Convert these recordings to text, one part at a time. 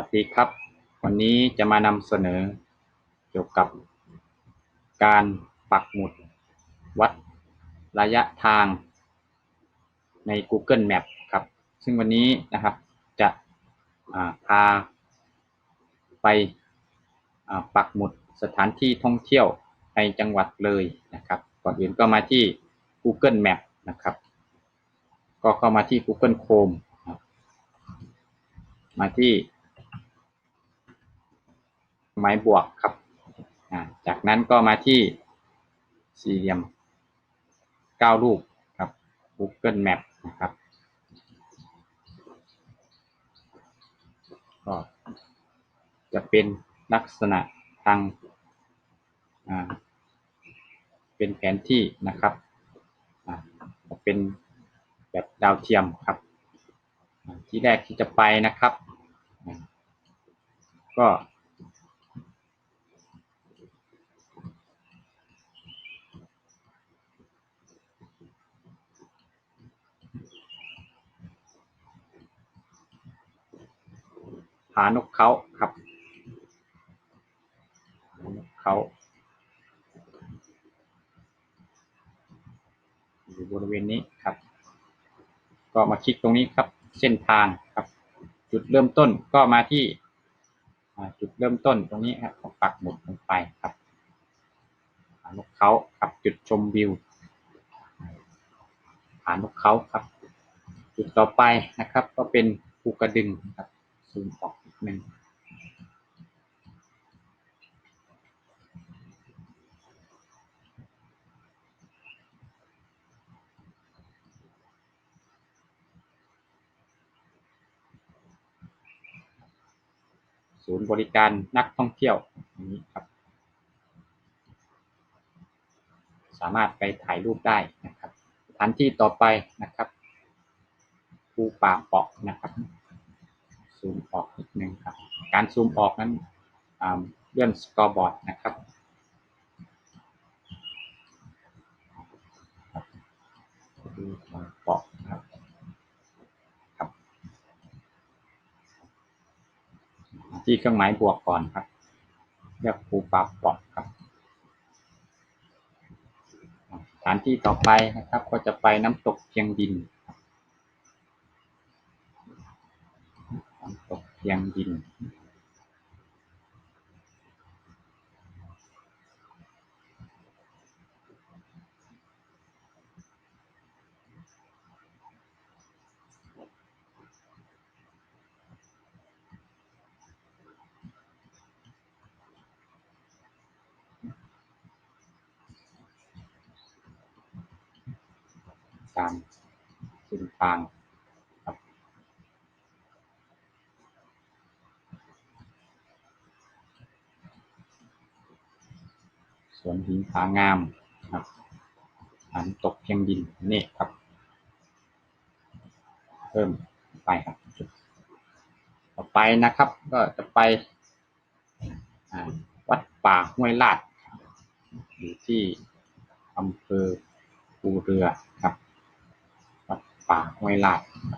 สวัสดีครับ วันนี้จะมานำเสนอเกี่ยวกับการปักหมุดวัดระยะทางใน Google Map ครับ ซึ่งวันนี้นะครับจะพาไปปักหมุดสถานที่ท่องเที่ยวในจังหวัดเลยนะครับ ก่อนอื่นก็มาที่ Google Map นะครับ ก็เข้ามาที่ Google Chrome ครับมาที่ ไม้บวกครับ จากนั้นก็มาที่สี่เหลี่ยมเก้ารูปครับ Google Map นะครับก็จะเป็นลักษณะทางาเป็นแผนที่นะครับเป็นแบบดาวเทียมครับ ที่แรกที่จะไปนะครับ ก็ ผานกเขาครับผานกเขาอยู่บริเวณนี้ครับ ก็มาคลิกตรงนี้ครับ เส้นทางครับ จุดเริ่มต้นก็มาที่จุดเริ่มต้นตรงนี้ครับปักหมุดลงไปครับผานกเขาครับจุดชมวิวผานกเขาครับ จุดต่อไปนะครับ ก็เป็นภูกระดึงครับซูมออก นิดนึงศูนย์บริการนักท่องเที่ยวนนี้ครับ สามารถไปถ่ายรูปได้นะครับสถานที่ต่อไปนะครับภูป่าเปาะนะครับ ซูมออกนิดนึงครับ การซูมออกนั้นเลื่อนสกอร์บอร์ดนะครับภูป่าเปาะครับครับที่เครื่องหมายบวกก่อนครับเลือกภูป่าเปาะครับสถานที่ต่อไปนะครับ ก็จะไปน้ำตกเพียงดินครับน้ำ ตกเพียงดินตามเส้นทางครับ สวนหินผางามครับน้ำตกเพียงดินนี่ครับ เพิ่มไปครับจุดต่อไปนะครับ ก็จะไปวัดป่าห้วยลาดอยู่ที่อำเภอภูเรือครับ วัดป่าห้วยลาดครับครับ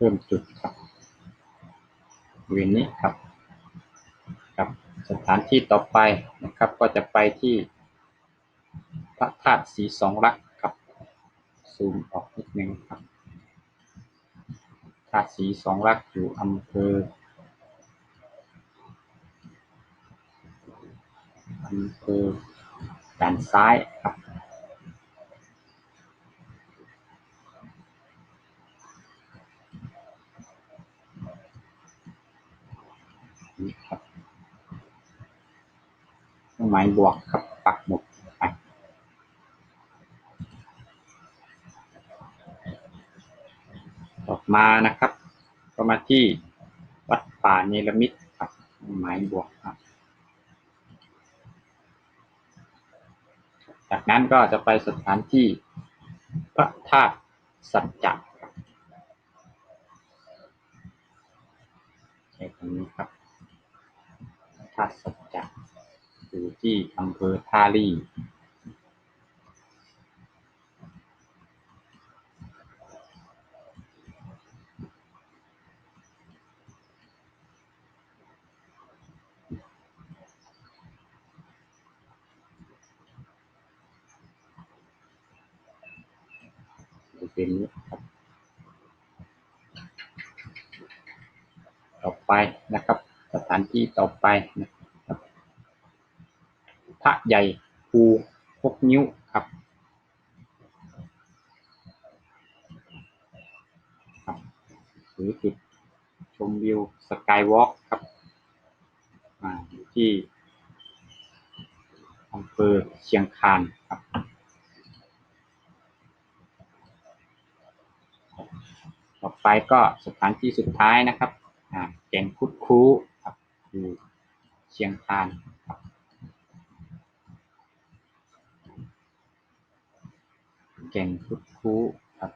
เพิ่มจุดครับเวณนี้ครับครับสถานที่ต่อไปนะครับก็จะไปที่พระธาตุศรีสองรักครับซูมออกนิดนึงครับธาตุศรีสองรักอยู่อำเภออำเภอด่านซ้ายครับ นี่ครับเครื่องหมายบวกครับปักหมุดไปต่อมานะครับ ก็มาที่วัดป่าเนรมิตครับเครื่องหมายบวกครับ จากนั้นก็จะไปสถานที่พระธาตุสัจจะใช้คำนี้ครับ พระธาสัจจะอยู่ที่อำเภอท่าลี่เวณนี้ครับต่อไปนะครับ ถานที่ต่อไปนะครับพระใหญ่ภูพกนิ้วครับหรือจุดชมวิวสกายวอล์กครับอ่าอยู่ที่อำเภอเชียงคานครับต่อไปก็สถานที่สุดท้ายนะครับอ่าแก่งคุดคู้ ครับอยู่เชียงคานครับแก่งคุดคู้ครับ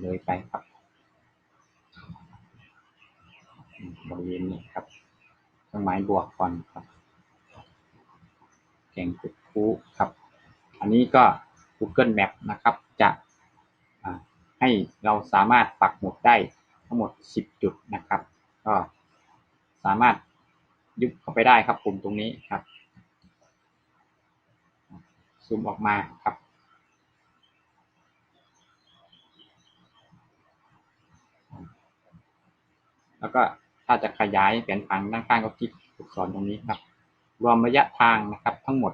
เลยไปครับ บริเวณนี้ครับเครื่องหมายบวกก่อนครับ แก่งคุดคู้ครับ อันนี้ก็ Google Map นะครับ จะให้เราสามารถปักหมุดได้ทั้งหมด 10 จุดนะครับ ก็ สามารถยุบเข้าไปได้ครับปุ่มตรงนี้ครับซูมออกมาครับ แล้วก็ถ้าจะขยายแผนผังด้านข้างก็คลิกลูกศรตรงนี้ครับ รวมระยะทางนะครับทั้งหมด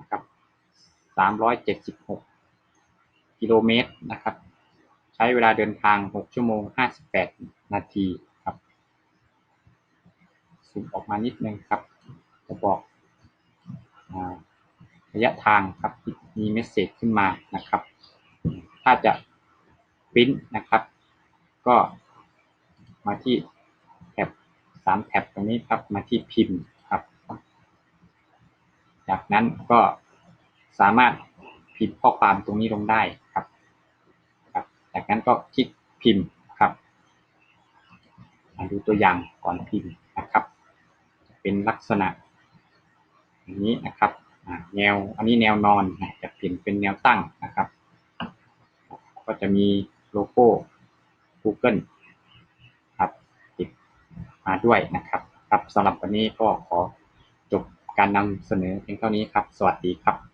นะครับ376 กิโลเมตรนะครับ ใช้เวลาเดินทาง 6 ชั่วโมง 58 นาที ซูมออกมานิดนึงครับ จะบอกอระยะทางครับมีเมสเซจขึ้นมานะครับ ถ้าจะปริ้นนะครับ ก็มาที่แท็บสามแท็บตรงนี้ครับมาที่พิมพ์ครับ จากนั้นก็สามารถพิมพ์ข้อความตรงนี้ลงได้ครับครับจากนั้นก็คลิกพิมพ์ครับมาดูตัวอย่างก่อนพิมพ์นะครับ เป็นลักษณะอย่างนี้นะครับแนวอันนี้แนวนอนจะเปลี่ยนเป็นแนวตั้งนะครับ ก็จะมีโลโก้ Google ครับติดมาด้วยนะครับ ครับสำหรับวันนี้ก็ขอจบการนำเสนอเพียงเท่านี้ครับ สวัสดีครับ